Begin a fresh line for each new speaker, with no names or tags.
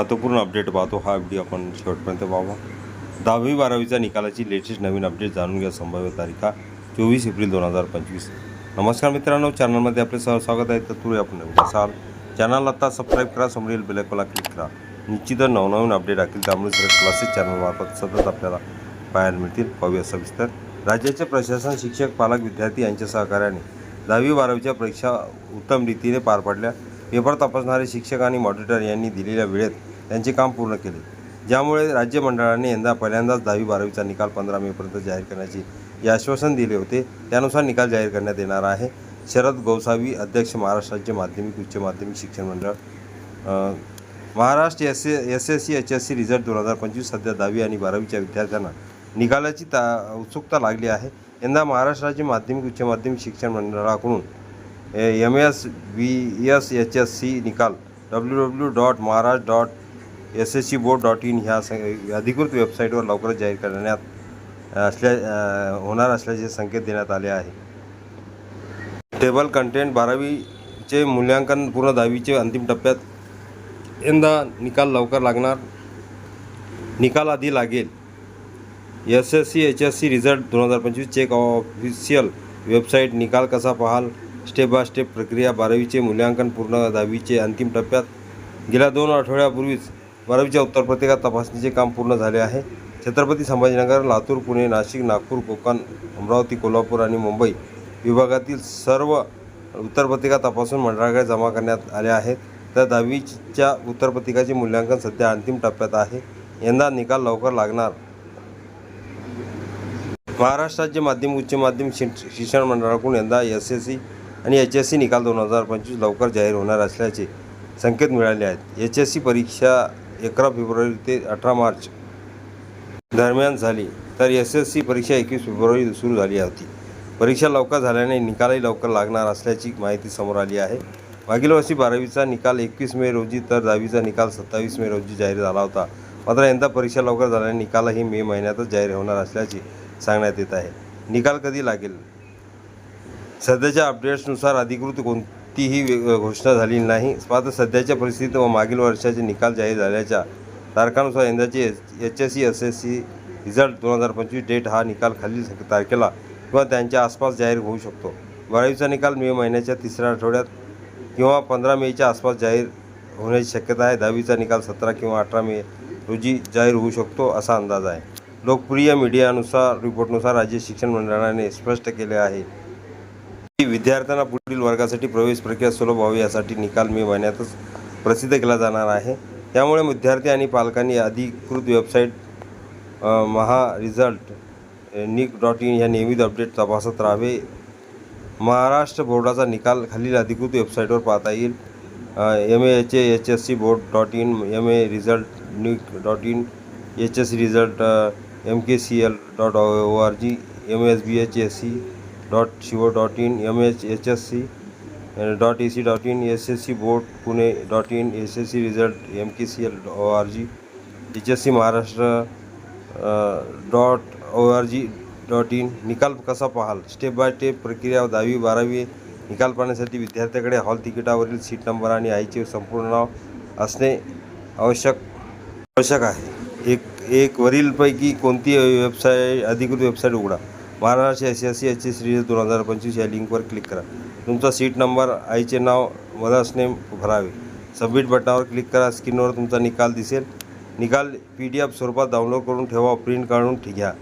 महत्त्वपूर्ण अपडेट पाहतो हा व्हिडिओ आपण शेवटपर्यंत पाहावा दहावी बारावीच्या निकालाची लेटेस्ट नवीन अपडेट जाणून घ्या. संभाव्य तारीखा चोवीस एप्रिल दोन हजार पंचवीस. नमस्कार मित्रांनो चॅनलमध्ये आपले सह स्वागत आहे. तत्पूर्वी आपण असाल चॅनल आता सबस्क्राईब करा समोरील बेलायकोला क्लिक करा. निश्चितच नवनवीन अपडेट टाकेल त्यामुळे सगळे क्लासेस चॅनलमार्फत सतत आपल्याला पाहायला मिळतील. पाहूया सविस्तर. राज्याचे प्रशासन शिक्षक पालक विद्यार्थी यांच्या सहकार्याने दहावी बारावीच्या परीक्षा उत्तम रीतीने पार पडल्या. पेपर तपासणारे शिक्षक आणि मॉडिटर यांनी दिलेल्या वेळेत त्यांचे काम पूर्ण केले. ज्यामुळे राज्य मंडळाने यंदा पहिल्यांदाच दहावी बारावीचा निकाल पंधरा मेपर्यंत जाहीर करण्याचे जे आश्वासन दिले होते. त्यानुसार निकाल जाहीर करण्यात येणार आहे. शरद गोसावी अध्यक्ष महाराष्ट्र राज्य माध्यमिक उच्च माध्यमिक शिक्षण मंडळ. Maharashtra S S S C H S C result दोन हजार पंचवीस सध्या दहावी आणि बारावीच्या विद्यार्थ्यांना निकालाची ता उत्सुकता लागली आहे. यंदा महाराष्ट्र राज्य माध्यमिक उच्च माध्यमिक शिक्षण मंडळाकडून M S B S H S C निकाल W W dot Maharashtra dot S S C board dot in ह्या अधिकृत वेबसाईटवर लवकरच जाहीर करण्यात असल्या होणार असल्याचे संकेत देण्यात आले आहे. टेबल कंटेंट बारावीचे मूल्यांकन पूर्ण दहावीचे अंतिम टप्प्यात यंदा निकाल लवकर लागणार निकाल आधी लागेल. S S C H S C result दोन हजार पंचवीस चेक ऑफिशियल वेबसाईट निकाल कसा पाहाल स्टेप बाय स्टेप प्रक्रिया बारावीचे मूल्यांकन पूर्ण दहावीचे अंतिम टप्प्यात गेल्या दोन आठवड्यापूर्वीच बारावीच्या उत्तरपत्रिका तपासणीचे काम पूर्ण झाले आहे. छत्रपती संभाजीनगर लातूर पुणे नाशिक नागपूर कोकण अमरावती कोल्हापूर आणि मुंबई विभागातील सर्व उत्तरपत्रिका तपासून मंडळाकडे जमा करण्यात आल्या आहेत. तर दहावीच्या उत्तरपत्रिकाचे मूल्यांकन सध्या अंतिम टप्प्यात आहे. यंदा निकाल लवकर लागणार. महाराष्ट्र राज्य माध्यमिक उच्च माध्यमिक शिक्षण मंडळाकडून यंदा एस एस सी आणि एच एस सी निकाल दोन हजार पंचवीस लवकर जाहीर होणार असल्याचे संकेत मिळाले आहेत. एच एस सी परीक्षा अकरा फेब्रुवारी ते अठरा मार्च दरम्यान झाली. तर एस एस सी परीक्षा एकवीस फेब्रुवारी सुरू झाली होती. परीक्षा लवकर झाल्याने निकालही लवकर लागणार असल्याची माहिती समोर आली आहे. मागील वर्षी बारावीचा निकाल एकवीस मे रोजी तर दहावीचा निकाल सत्तावीस मे रोजी जाहीर झाला होता. मात्र यंदा परीक्षा लवकर झाल्याने निकालही मे महिन्यातच जाहीर होणार असल्याचे सांगण्यात येत आहे. निकाल कधी लागेल? सध्याच्या अपडेट्सनुसार अधिकृत कोण वे- घोषणा झाली नाही. मात्र सध्याच्या परिस्थितीत व मागील वर्षाचे निकाल जाहीर झाल्याच्या तारखानुसार यंदाचे H S C S S C result दोन हजार पंचवीस डेट हा निकाल खालील तारखेला किंवा त्यांच्या आसपास जाहीर होऊ शकतो. बारावीचा निकाल मे महिन्याच्या तिसऱ्या आठवड्यात किंवा पंधरा मेच्या आसपास जाहीर होण्याची शक्यता आहे. दहावीचा निकाल सतरा किंवा अठरा मे रोजी जाहीर होऊ शकतो असा अंदाज आहे. लोकप्रिय मीडियानुसार रिपोर्टनुसार राज्य शिक्षण मंडळाने स्पष्ट केले आहे विद्यार्थ्यांना पुढील वर्गासाठी प्रवेश प्रक्रिया सुलभ व्हावी यासाठी निकाल मे महिन्यातच प्रसिद्ध केला जाणार आहे. त्यामुळे विद्यार्थी आणि पालकांनी अधिकृत website Maha result nic dot in ह्या नियमित अपडेट तपासत राहावे. महाराष्ट्र बोर्डाचा निकाल खालील अधिकृत वेबसाईटवर पाहता येईल. M H H S C board dot in M A result nic dot in H S C result M K C L dot O R G M S B H S C dot C dot in M H H S C dot A C dot in S S C board Pune dot in S S C result M K C L O R G H S C Maharashtra dot O R G dot in निकाल कसा पाहाल? Step by step प्रक्रिया दहावी बारावी निकाल पाहण्यासाठी विद्यार्थ्याकडे hall तिकिटावरील सीट नंबर आणि आईचे संपूर्ण नाव असणे आवश्यक आवश्यक आहे. एक एक वरीलपैकी कोणती वेबसाईट अधिकृत वेबसाईट उघडा. Maharashtra S S C H series दोन हजार पंचवीस या लिंकवर क्लिक करा. तुमचा सीट नंबर आईचे नाव मदर्स नेम भरावे. सबमिट बटनावर क्लिक करा. स्क्रीनवर तुमचा निकाल दिसेल. निकाल पी डी एफ स्वरूपात डाउनलोड करून ठेवा. प्रिंट काढून घ्या